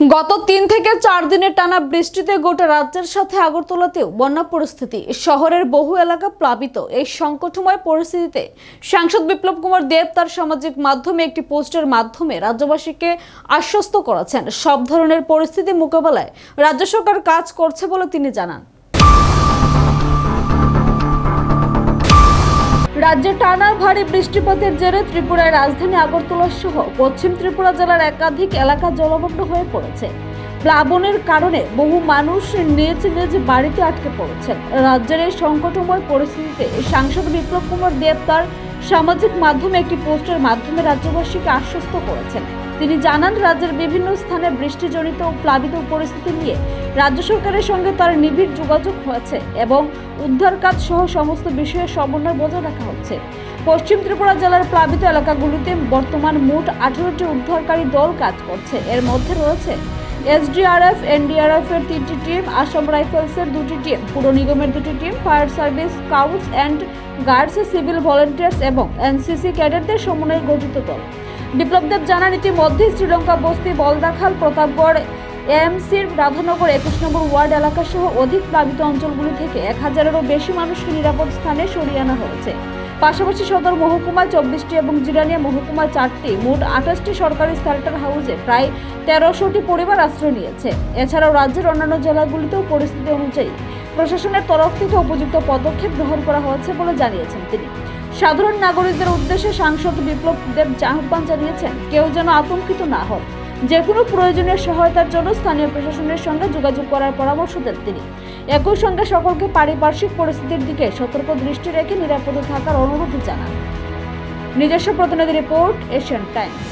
গত তিন থেকে চার দিনের টানা বৃষ্টিতে গোটা রাজ্যের সাথে আগরতলাতেও বন্যা পরিস্থিতি। শহরের বহু এলাকা প্লাবিত। এই সংকটময় পরিস্থিতিতে সাংসদ বিপ্লব কুমার দেব তার সামাজিক মাধ্যমে একটি পোস্টের মাধ্যমে রাজ্যবাসীকে আশ্বস্ত করেছেন। সব ধরনের পরিস্থিতি মোকাবেলায় রাজ্য সরকার কাজ করছে বলে তিনি জানান। রাজ্যে টানা ভারী বৃষ্টিপাতের জেরে ত্রিপুরায় রাজধানী আগরতলা সহ পশ্চিম ত্রিপুরা জেলার একাধিক এলাকা জলমগ্ন হয়ে পড়েছে। প্লাবনের কারণে বহু মানুষ নিজ নিজ বাড়িতে আটকে পড়েছেন। রাজ্যের এই সংকটময় পরিস্থিতিতে সাংসদ বিপ্লব কুমার দেব তার সামাজিক মাধ্যমে একটি পোস্টের মাধ্যমে রাজ্যবাসীকে আশ্বস্ত করেছেন। তিনি জানান, রাজ্যের বিভিন্ন স্থানে বৃষ্টিজনিত ও প্লাবিত পরিস্থিতি নিয়ে রাজ্য সরকারের সঙ্গে তার নিবিড় যোগাযোগ হয়েছে এবং উদ্ধার কাজ সহ সমস্ত বিষয়ে সমন্বয় বজায় রাখা হচ্ছে। পশ্চিম ত্রিপুরা জেলার প্লাবিত এলাকাগুলিতে বর্তমান মোট আঠারোটি উদ্ধারকারী দল কাজ করছে। এর মধ্যে রয়েছে এসডিআরএফ, এনডিআরএফ এর তিনটি টিম, আসাম রাইফেলসের দুটি টিম, পুর নিগমের দুটি team, fire service, scouts and guards, civil volunteers এবং এনসিসি ক্যাডেটদের সমন্বয়ে গঠিত দল। বিপ্লব দেব জানান, ইতিমধ্যে শ্রীলঙ্কা বস্তি বলদাখাল, প্রতাপগড়, এএমসির রাধানগর, একুশ নম্বর ওয়ার্ড এলাকা সহ অধিক প্লাবিত অঞ্চলগুলি থেকে এক হাজারেরও বেশি মানুষকে নিরাপদ স্থানে সরিয়ে আনা হয়েছে। পাশাপাশি সদর মহকুমায় চব্বিশটি এবং জিরানিয়া মহকুমায় চারটি। মোট আঠাশটি সরকারি শেল্টার হাউসে প্রায় তেরোশোটি পরিবার আশ্রয় নিয়েছে। এছাড়াও রাজ্যের অন্যান্য জেলাগুলিতেও পরিস্থিতি অনুযায়ী প্রশাসনের তরফ থেকে উপযুক্ত পদক্ষেপ গ্রহণ করা হয়েছে বলে জানিয়েছেন তিনি। সাধারণ নাগরিকদের উদ্দেশ্যে সাংসদ বিপ্লব দেব আহ্বান জানিয়েছেন, কেউ যেন আতঙ্কিত না হন। যে কোনো প্রয়োজনীয় সহায়তার জন্য স্থানীয় প্রশাসনের সঙ্গে যোগাযোগ করার পরামর্শ দেন তিনি। একই সঙ্গে সকলকে পারিপার্শ্বিক পরিস্থিতির দিকে সতর্ক দৃষ্টি রেখে নিরাপদে থাকার অনুরোধ জানান। নিজস্ব প্রতিনিধি রিপোর্ট, এশিয়ান টাইমস।